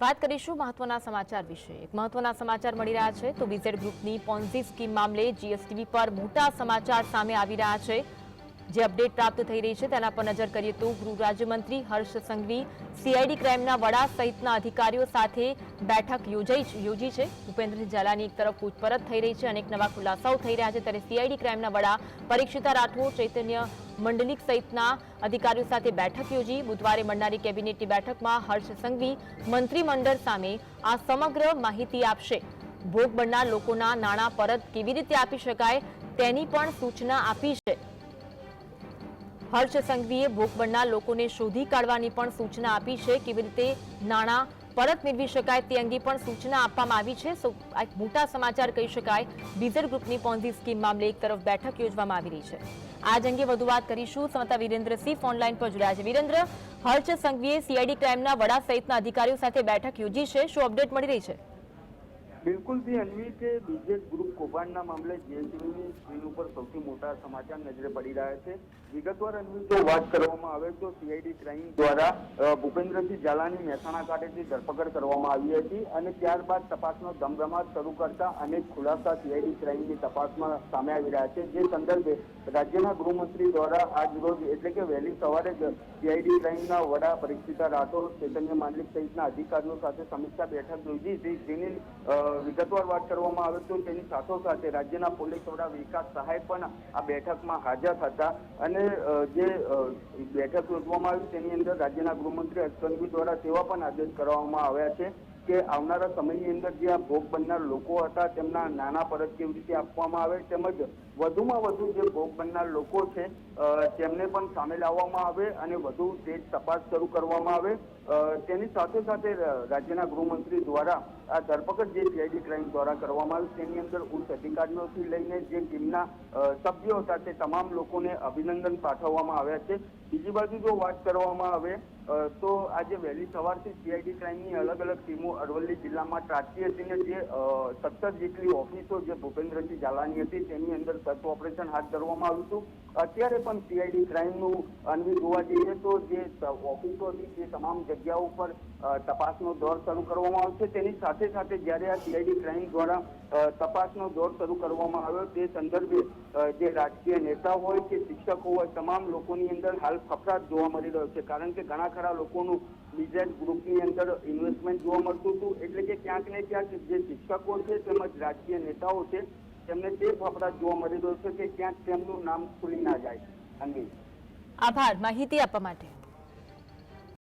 વાત કરીશું મહત્વના સમાચાર વિશે. એક મહત્વના સમાચાર મળી રહ્યા છે તો વિઝેડ ગ્રુપની પોન્ઝી સ્કીમ મામલે જીએસટીવી પર મોટા સમાચાર સામે આવી રહ્યા છે. જે અપડેટ પ્રાપ્ત થઈ રહી છે તેના પર નજર કરીએ તો ગૃહ રાજ્યમંત્રી હર્ષ સંઘવી સીઆઈડી ક્રાઇમના વડા સહિતના અધિકારીઓ સાથે બેઠક યોજાઈ યોજી છે. ભૂપેન્દ્રસિંહ ઝાલાની એક તરફ પૂછપરછ થઈ રહી છે અનેક નવા ખુલાસાઓ થઈ રહ્યા છે ત્યારે સીઆઈડી ક્રાઇમના વડા પરીક્ષિતા રાઠોડ, ચૈતન્ય મંડલિક સહિતના અધિકારીઓ સાથે બેઠક યોજી. બુધવારે મળનારી કેબિનેટની બેઠકમાં હર્ષ સંઘવી મંત્રીમંડળ સામે આ સમગ્ર માહિતી આપશે. ભોગ બનનાર લોકોના નાણાં પરત કેવી રીતે આપી શકાય તેની પણ સૂચના આપી છે. હર્ષ સંઘવીએ ભોગ લોકોને શોધી કાઢવાની પણ સૂચના આપી છે. કેવી રીતે નાણાં પરત મેળવી શકાય તે અંગે પણ સૂચના આપવામાં આવી છે. મોટા સમાચાર કહી શકાય. બીઝર ગ્રુપની પોન્ઝી સ્કીમ મામલે એક તરફ બેઠક યોજવામાં આવી રહી છે. આજ અંગે વધુ વાત કરીશું. સમતા વિરેન્દ્રસિંહ ઓનલાઈન પર જોડાયા છે. વિરેન્દ્ર હર્ષ સંઘવીએ સીઆઈડી ક્રાઇમના વડા સહિતના અધિકારીઓ સાથે બેઠક યોજી છે. શું અપડેટ મળી રહી છે? બિલકુલથી અન્વી, કે બીજેસ ગ્રુપ કૌભાંડના મામલે સ્ક્રીન ઉપર સૌથી મોટા સમાચાર નજરે પડી રહ્યા છે. વિગતવાર જો વાત કરવામાં આવે તો સીઆઈડી ક્રાઇમ દ્વારા ભૂપેન્દ્રસિંહ ઝાલાની મહેસાણા ખાતેથી ધરપકડ કરવામાં આવી હતી અને ત્યારબાદ તપાસનો ધમધમાટ શરૂ કરતા અનેક ખુલાસા સીઆઈડી ક્રાઇમની તપાસમાં સામે આવી રહ્યા છે. જે સંદર્ભે રાજ્યના ગૃહમંત્રી દ્વારા આજ રોજ એટલે કે વહેલી સવારે જ સીઆઈડી ક્રાઇમના વડા પરીક્ષિતા રાઠોડ, ચૈતન્ય માંડલિક સહિતના અધિકારીઓ સાથે સમીક્ષા બેઠક યોજી હતી. જેની વિગતવાર વાત કરવામાં આવે તો તેની સાથોસાથે રાજ્યના પોલીસ વડા વિકાસ સહાય પણ આ બેઠકમાં હાજર હતા અને જે બેઠક યોજવામાં આવી તેની અંદર રાજ્યના ગૃહમંત્રી હર્ષ દ્વારા તેવા પણ આદેશ કરવામાં આવ્યા છે. કે આવનારા સમયની અંદર જે આ ભોગ બનનાર લોકો હતા, તેમના નાના પરત કેવી રીતે આપવામાં આવે તેમજ વધુમાં વધુ જે ભોગ બનનાર લોકો છે તેમને પણ સામે લાવવામાં આવે અને વધુ તેજ તપાસ શરૂ કરવામાં આવે. તેની સાથે સાથે રાજ્યના ગૃહમંત્રી દ્વારા આ ધરપકડ જે સીઆઈડી ક્રાઇમ દ્વારા કરવામાં આવી, તેની અંદર ઉચ્ચ અધિકારીઓથી લઈને જે ટીમના સભ્યો હતા, તે તમામ લોકોને અભિનંદન પાઠવવામાં આવ્યા છે. બીજી બાજુ જો વાત કરવામાં આવે તો આજે વહેલી સવારથી સીઆઈડી ક્રાઇમની અલગ અલગ ટીમો અરવલ્લી જિલ્લામાં ત્રાટકી હતી ને જે સત્તર જેટલી ઓફિસો જે ભૂપેન્દ્રસિંહ ઝાલાની હતી તેની અંદર સર્ચ ઓપરેશન હાથ ધરવામાં આવ્યું હતું. અત્યારે પણ સીઆઈડી ક્રાઇમનું અન્વી જોવા જઈએ તો જે ઓફિસોની તે તમામ જગ્યાઓ ઉપર તપાસનો દોર શરૂ કરવામાં આવશે તેની સાથે સાથે જ્યારે આ સીઆઈડી ક્રાઇમ દ્વારા તપાસનો દોર શરૂ કરવામાં આવ્યો તે સંદર્ભે જે રાજકીય નેતા હોય કે શિક્ષકો હોય, તમામ લોકોની અંદર હાલ ફફડાટ જોવા મળી રહ્યો છે. કારણ કે ઘણા ખરા લોકોનું બીજા ગ્રુપની અંદર ઇન્વેસ્ટમેન્ટ જોવા મળતું હતું. એટલે કે ક્યાંક ને ક્યાંક જે શિક્ષકો છે તેમજ રાજકીય નેતાઓ છે, તેમને તે ફફડાટ જોવા મળી રહ્યો છે કે ક્યાંક તેમનું નામ ખુલી ના જાય. આભાર. માહિતી આપવા માટે.